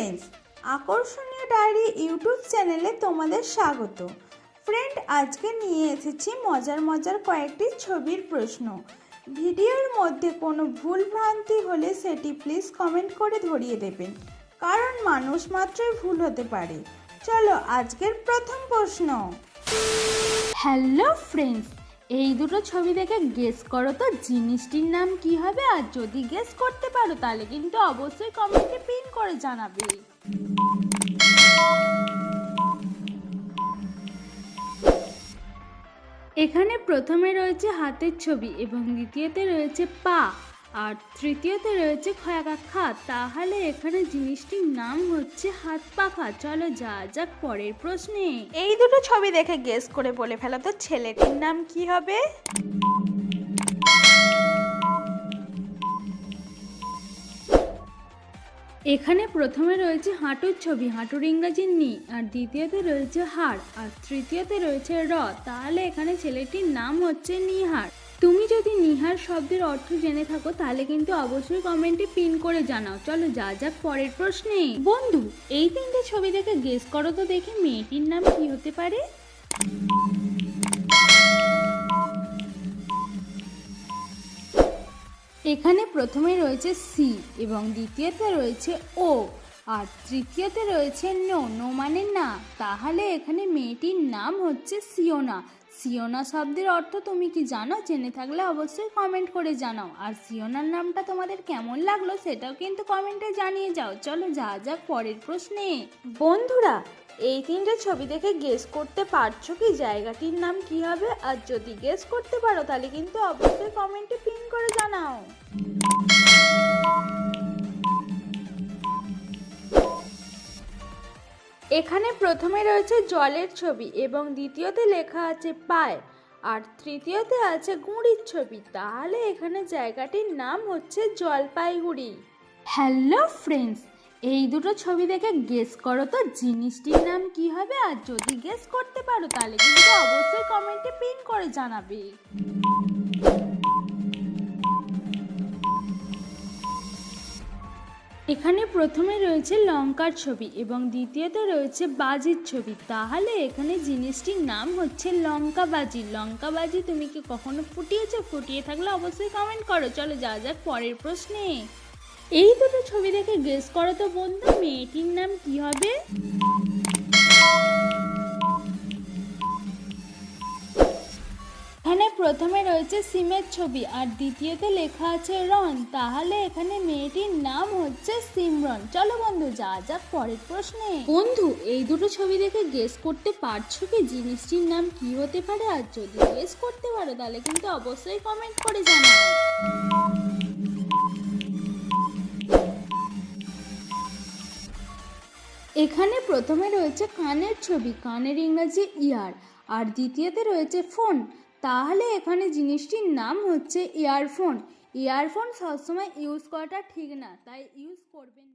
Friends আকর্ষণীয় diary YouTube চ্যানেলে তোমাদের স্বাগত। ফ্রেন্ড আজকে নিয়ে এসেছি মজার মজার কয়েকটি ছবির প্রশ্ন। ভিডিওর মধ্যে কোনো ভুল ভ্রান্তি হলে সেটি প্লিজ কমেন্ট করে ধরিয়ে দেবেন। কারণ মানুষ মাত্রই ভুল হতে পারে। চলো আজকের প্রথম প্রশ্ন। হ্যালো ফ্রেন্ডস এই দুটো ছবি দেখে গেস করো তো, জিনিসটির নাম কি হবে? আর যদি গেস করতে পারো, তাহলে কিন্তু অবশ্যই কমেন্টে পিন করে জানাবে। এখানে প্রথমে রয়েছে হাতের ছবি এবং দ্বিতীয়তে রয়েছে পা। আর তৃতীয়তে রয়েছে খয়াকাক্ষা। তাহলে এখানে জিনিসটির নাম হচ্ছে হাত পাখা চলো যা যাক পরের প্রশ্নে। এই দুটো ছবি দেখে গেস করে বলে ফেলো তো ছেলেটির নাম কি হবে? এখানে প্রথমে রয়েছে হাঁটুর ছবি হাঁটুর ইংরাজি নি। আর দ্বিতীয়তে রয়েছে হাড়। আর তৃতীয়তে রয়েছে র। তাহলে এখানে ছেলেটির নাম হচ্ছে নিহার। তুমি যদি নিহার শব্দের অর্থ জেনে থাকো, তাহলে কিন্তু অবশ্যই কমেন্টে পিন করে জানাও। চলো যা যাক পরের প্রশ্নে। বন্ধু, এই তিনটে ছবি দেখে গেস করো তো দেখি মেয়েটির নাম কি হতে পারে। এখানে প্রথমে রয়েছে সি এবং দ্বিতীয়তে রয়েছে ও আর তৃতীয়তে রয়েছে নো নো মানে না। তাহলে এখানে মেয়েটির নাম হচ্ছে সিওনা সিওনা শব্দের অর্থ তুমি কি জানো? জেনে থাকলে অবশ্যই কমেন্ট করে জানাও। আর সিওনার নামটা তোমাদের কেমন লাগল সেটাও কিন্তু কমেন্টে জানিয়ে যাও। চলো যা যাক পরের প্রশ্নে। বন্ধুরা, এই তিনটে ছবি দেখে গেস করতে পারছ কি? জায়গাটির নাম কি হবে? আর যদি গেস করতে পারো, তাহলে কিন্তু অবশ্যই কমেন্টে পিন করে জানাও। এখানে প্রথমে রয়েছে জলের ছবি এবং দ্বিতীয়তে লেখা আছে পায়, আর তৃতীয়তে আছে গুঁড়ির ছবি। তাহলে এখানে জায়গাটির নাম হচ্ছে জলপাইগুড়ি। হ্যালো ফ্রেন্ডস, এই দুটো ছবি দেখে গেস করো তো জিনিসটির নাম কি হবে? আর যদি গেস করতে পারো, তাহলে কিন্তু অবশ্যই কমেন্টে পিন করে জানাবে। এখানে প্রথমে রয়েছে লঙ্কার ছবি এবং দ্বিতীয়তে রয়েছে বাজির ছবি। তাহলে এখানে জিনিসটির নাম হচ্ছে লঙ্কা বাজি লঙ্কা বাজি তুমি কি কখনো ফুটিয়েছো? ফুটিয়ে থাকলে অবশ্যই কমেন্ট করো। চলো যা যাক পরের প্রশ্নে। এই দুটো ছবি দেখে গেস করো তো বন্ধু, মেয়েটির নাম কি হবে? এখানে প্রথমে রয়েছে সিমের ছবি আর দ্বিতীয়তে লেখা আছে রন তাহলে এখানে মেয়েটির নাম হচ্ছে সিমরন চলো বন্ধু যা যাক পরের প্রশ্নে। বন্ধু এই দুটো ছবি দেখে গেস করতে পারছ কি? জিনিসটির নাম কি হতে পারে? আর যদি গেস করতে পারো তাহলে কিন্তু অবশ্যই কমেন্ট করে জানাও। এখানে প্রথমে রয়েছে কানের ছবি কানের ইংরাজি ইয়ার। আর দ্বিতীয়তে রয়েছে ফোন। তাহলে এখানে জিনিসটির নাম হচ্ছে ইয়ারফোন ইয়ারফোন সবসময় ইউজ করাটা ঠিক না, তাই ইউজ করবেন